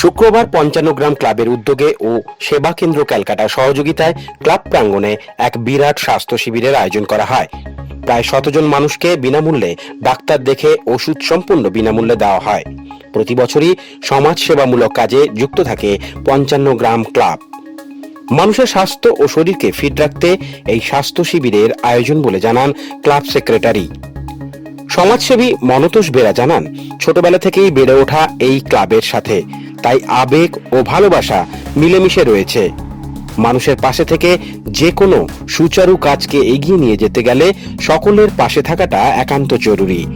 শুক্রবার পঞ্চান্ন গ্রাম ক্লাবের উদ্যোগে ও সেবা কেন্দ্র ক্যালকাটার সহযোগিতায় ক্লাব প্রাঙ্গণে এক বিরাট স্বাস্থ্য শিবিরের আয়োজন করা হয়। প্রায় শতজন মানুষকে বিনামূল্যে ডাক্তার দেখে ওষুধ সম্পূর্ণ বিনামূল্যে দেওয়া হয়। প্রতি বছরই সমাজ সেবামূলক কাজে যুক্ত থাকে পঞ্চান্ন গ্রাম ক্লাব। মানুষের স্বাস্থ্য ও শরীরকে ফিট রাখতে এই স্বাস্থ্য শিবিরের আয়োজন বলে জানান ক্লাব সেক্রেটারি। সমাজসেবী মনতোষ বেরা জানান, ছোটবেলা থেকেই বেড়ে ওঠা এই ক্লাবের সাথে। তাই আবেগ ও ভালোবাসা মিলেমিশে রয়েছে। মানুষের পাশে থেকে যে কোনো সুচারু কাজকে এগিয়ে নিয়ে যেতে গেলে সকলের পাশে থাকাটা একান্ত জরুরি।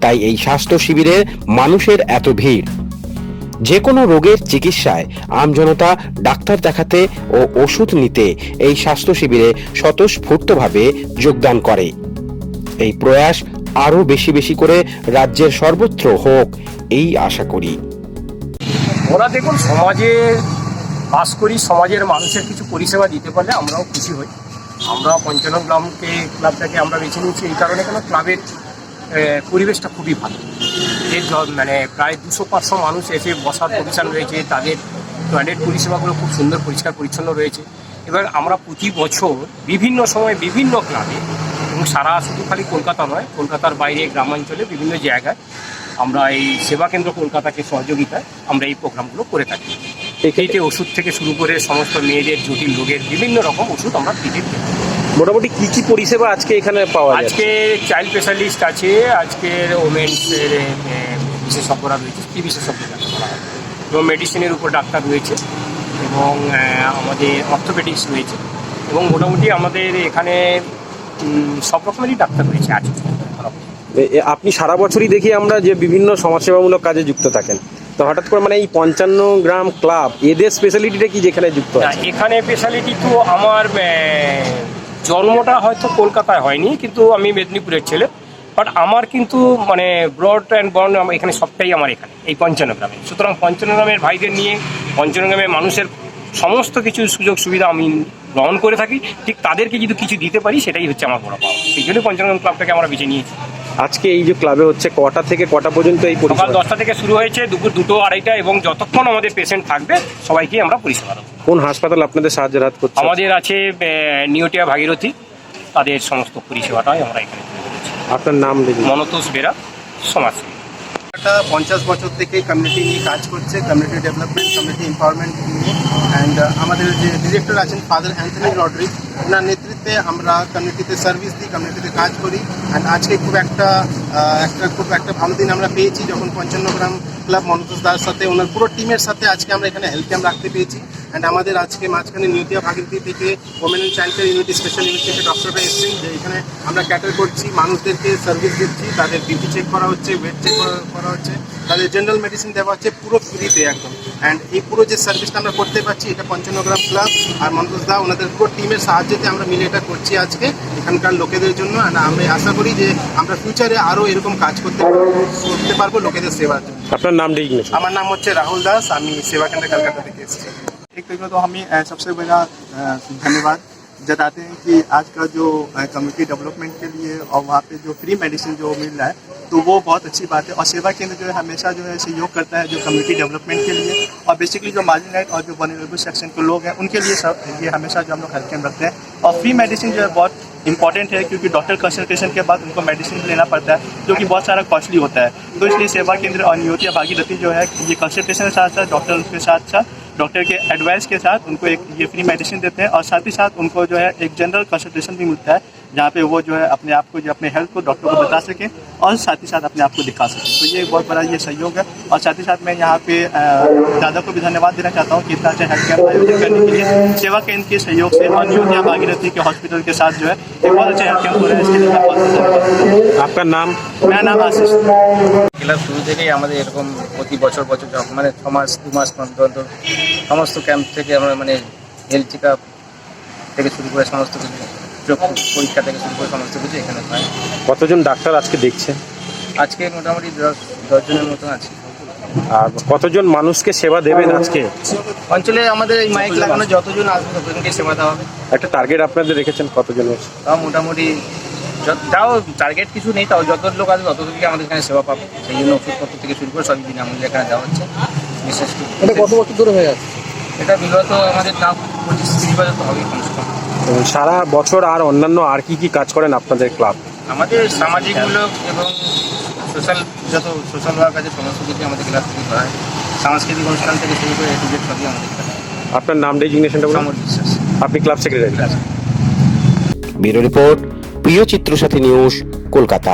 তাই এই স্বাস্থ্য শিবিরে মানুষের এত ভিড়। যে কোনো রোগের চিকিৎসায় আমজনতা, ডাক্তার দেখাতে ও ওষুধ নিতে এই স্বাস্থ্য শিবিরে স্বতঃস্ফূর্তভাবে যোগদান করে। এই প্রয়াস আরও বেশি বেশি করে রাজ্যের সর্বত্র হোক, এই আশা করি। ওরা দেখুন সমাজে বাস করি, সমাজের মানুষের কিছু পরিষেবা দিতে পারলে আমরাও খুশি হই। আমরা পঞ্চান্ন গ্রামকে, ক্লাবটাকে আমরা বেছে নিয়েছি। এই কারণে কেন ক্লাবের পরিবেশটা খুবই ভালো। এর মানে প্রায় দুশো পাঁচশো মানুষ এসে বসার প্রতিষ্ঠান রয়েছে। তাদের টয়লেট পরিষেবাগুলো খুব সুন্দর, পরিষ্কার, পরিচ্ছন্ন রয়েছে। এবার আমরা প্রতি বছর বিভিন্ন সময় বিভিন্ন ক্লাবে, এবং সারা শুধু খালি কলকাতা নয়, কলকাতার বাইরে, গ্রামাঞ্চলে বিভিন্ন জায়গায় আমরা এই সেবা কেন্দ্র কলকাতাকে সহযোগিতায় আমরা এই প্রোগ্রামগুলো করে থাকি। ফ্রিতে ওষুধ থেকে শুরু করে সমস্ত মেয়েদের জটিল রোগের বিভিন্ন রকম ওষুধ আমরা ফ্রিতে মোটামুটি কি কি পরিষেবা আজকে এখানে পাওয়া যায় আজকে চাইল্ড স্পেশালিস্ট আছে আজকের ওমেন্সের বিশেষজ্ঞরা রয়েছে কি বিশেষজ্ঞ যাকে বলা হয় এবং মেডিসিনের উপর ডাক্তার রয়েছে এবং আমাদের অর্থোপেডিক্স রয়েছে এবং মোটামুটি আমাদের এখানে সব রকমেরই ডাক্তার রয়েছে আছে আপনি সারা বছরই দেখি আমরা যে বিভিন্ন সমাজসেবামূলক কাজে যুক্ত থাকেন। তো হঠাৎ করে মানে এই পঞ্চান্ন গ্রাম ক্লাব এদের স্পেশালিটিটা কি যেখানে যুক্ত এখানে স্পেশালিটি তো আমার জন্মটা হয়তো কলকাতায় হয়নি কিন্তু আমি মেদিনীপুরের ছেলে। বাট আমার কিন্তু মানে ব্রড অ্যান্ড বর্ন এখানে সবটাই আমার এখানে এই পঞ্চান্ন গ্রামে। সুতরাং পঞ্চান্ন গ্রামের ভাইদের নিয়ে পঞ্চান্ন গ্রামের মানুষের সমস্ত কিছু সুযোগ সুবিধা আমি গ্রহণ করে থাকি। ঠিক তাদেরকে যদি কিছু দিতে পারি সেটাই হচ্ছে আমার বড় পাওয়া। সেই জন্য পঞ্চান্ন গ্রাম ক্লাবটাকে আমরা বেছে নিয়েছি। আজকে এই যে ক্লাবে হচ্ছে কটা থেকে কটা পর্যন্ত এই সকাল পরিষেবা দশটা থেকে শুরু হয়েছে দুপুর দুটো আড়াইটা এবং যতক্ষণ আমাদের পেশেন্ট থাকবে সবাইকে আমরা পরিষেবা দেবো। কোন হাসপাতাল আপনাদের সাহায্যের হাত করছে? আমাদের আছে নিউটিয়া ভাগীরথী। তাদের সমস্ত পরিষেবাটাই আমরা এখানে আপনার নাম লিখুন। মনতোষ বেরা সমাজসেবী। একটা পঞ্চাশ বছর থেকে কমিউনিটি নিয়ে কাজ করছে কমিউনিটি ডেভেলপমেন্ট কমিউনিটি এম্পাওয়ারমেন্ট নিয়ে। অ্যান্ড আমাদের যে ডিরেক্টর আছেন ফাদার অ্যান্থনি রডরিক ওনার নেতৃত্বে আমরা কমিউনিটিতে সার্ভিস দিই কমিউনিটিতে কাজ করি অ্যান্ড আজকে খুব একটা একটা খুব একটা ভালো দিন আমরা পেয়েছি যখন পঞ্চান্ন গ্রাম ক্লাব মনোজ দার সাথে ওনার পুরো টিমের সাথে আজকে আমরা এখানে হেলথ ক্যাম্প রাখতে পেয়েছি অ্যান্ড আমাদের আজকে মাঝখানে নিউটিয়া ভাগীরথী থেকে women and child care unity special unit থেকে ডক্টররা এসেছেন, যে এখানে আমরা ক্যাটার করছি, মানুষদেরকে সার্ভিস দিচ্ছি, তাদের বিপি চেক করা হচ্ছে ওয়েট চেক করা হচ্ছে। তাদের জেনারেল মেডিসিন দেওয়া হচ্ছে পুরো ফ্রিতে একদম অ্যান্ড এই পুরো যে সার্ভিসটা আমরা করতে পারছি এটা পঞ্চান্ন গ্রাম ক্লাব আর মন্তোষ দা ওনাদের পুরো টিমের সাহায্যতে আমরা মিলে এটা করছি আজকে এখানকার লোকেদের জন্য আর আমি আশা করি যে আমরা ফিউচারে আরও এরকম কাজ করতে করতে পারবো লোকেদের সেবার জন্য আপনার নাম লিখুন আমার নাম হচ্ছে রাহুল দাস আমি সেবা কেন্দ্র কলকাতা থেকে এসেছি एक तरीके तो हमें अ, सबसे बड़ा अ, धन्यवाद जताते हैं कि आज का जो कम्युनिटी डेवलपमेंट के लिए और वहाँ पे जो फ्री मेडिसिन जो मिल रहा है तो वो बहुत अच्छी बात है। और सेवा केंद्र जो है, हमेशा जो है, सहयोग करता है जो कम्युनिटी डेवलपमेंट के लिए। और बेसिकली जो मार्जिनाइट और जो वनरेबल सेक्शन के लोग हैं, उनके लिए सब, ये हमेशा जो हम लोग हेल्थ कैम्प रखते हैं। और फ्री मेडिसिन जो है, बहुत इंपॉर्टेंट है, क्योंकि डॉक्टर कंसल्टेशन के बाद उनको मेडिसिन लेना पड़ता है, जो कि बहुत सारा कॉस्टली होता है। तो इसलिए सेवा केंद्र और नियोजित भागीरथी जो है, ये कंसल्टेशन के साथ साथ डॉक्टर के साथ साथ डॉक्टर के एडवाइस के साथ उनको एक ये फ्री मेडिसिन देते हैं और साथ ही साथ उनको जो है एक जनरल कंसल्टेशन भी मिलता है जहाँ पे वो जो है अपने आप को जो अपने हेल्थ को डॉक्टर को बता सके और साथ ही साथ अपने आप को दिखा सके तो ये एक बहुत बड़ा ये सहयोग है और साथ ही साथ मैं यहाँ पे अ, दादा को भी धन्यवाद देना चाहता हूँ कि इतना अच्छा हेल्थ कैम्प आयोजित करने के लिए सेवा केंद्र के सहयोग से और न्यूटिया भागीरथी के हॉस्पिटल के साथ जो है एक बहुत अच्छा हेल्थ कैम्प हो रहा है इसके लिए मैं बहुत बहुत धन्यवाद देता हूँ। আপনার নাম मेरा नाम आशीष ক্লাব শুরু থেকেই আমাদের এরকম প্রতি বছর বছর যখন মানে ছ মাস দু মাস অন্তর অন্তর সমস্ত ক্যাম্প থেকে আমরা মানে হেলথ চেক আপ থেকে শুরু করে সমস্ত কিছু চোখ পরীক্ষা থেকে শুরু করে সমস্ত কিছু এখানে হয়। কতজন ডাক্তার আজকে দেখছে? আজকে মোটামুটি দশ দশজনের মতন আছে। আর কতজন মানুষকে সেবা দেবেন আজকে? অঞ্চলে আমাদের এই মাইক লাগানো যতজন আসবে ততজনকে সেবা দেওয়া হবে। একটা টার্গেট আপনাদের রেখেছেন কতজনের তাও মোটামুটি যত- তাও টার্গেট কিছু নেই তাও যত লোক আসবে তত লোকই আমাদের এখানে সেবা পাবে। সেই জন্য ওষুধপত্র থেকে শুরু করে সবই বিনামূল্যে এখানে দেওয়া হচ্ছে। বিশেষ করে কত বছর ধরে হয়ে আছে? এটা বিগত আমাদের তাও পঁচিশ তিরিশ বছর তো হবেই কমসে কম। সারা বছর আর অন্যান্য আর কি কি কাজ করেন আপনাদের ক্লাব? আমাদের সামাজিকমূলক এবং সোশ্যাল যত সোশ্যাল ওয়ার্ক আছে সমস্ত কিছু আমাদের ক্লাব থেকে করা হয়। সাংস্কৃতিক অনুষ্ঠান থেকে শুরু করে এটু জেড সবই আমাদের ক্লাব। আপনার নাম ডেজিগনেশনটা বলুন। সমর বিশ্বাস। আপনি ক্লাব সেক্রেটারি। ব্যুরো রিপোর্ট প্রিয় চিত্রসাথী নিউজ কলকাতা।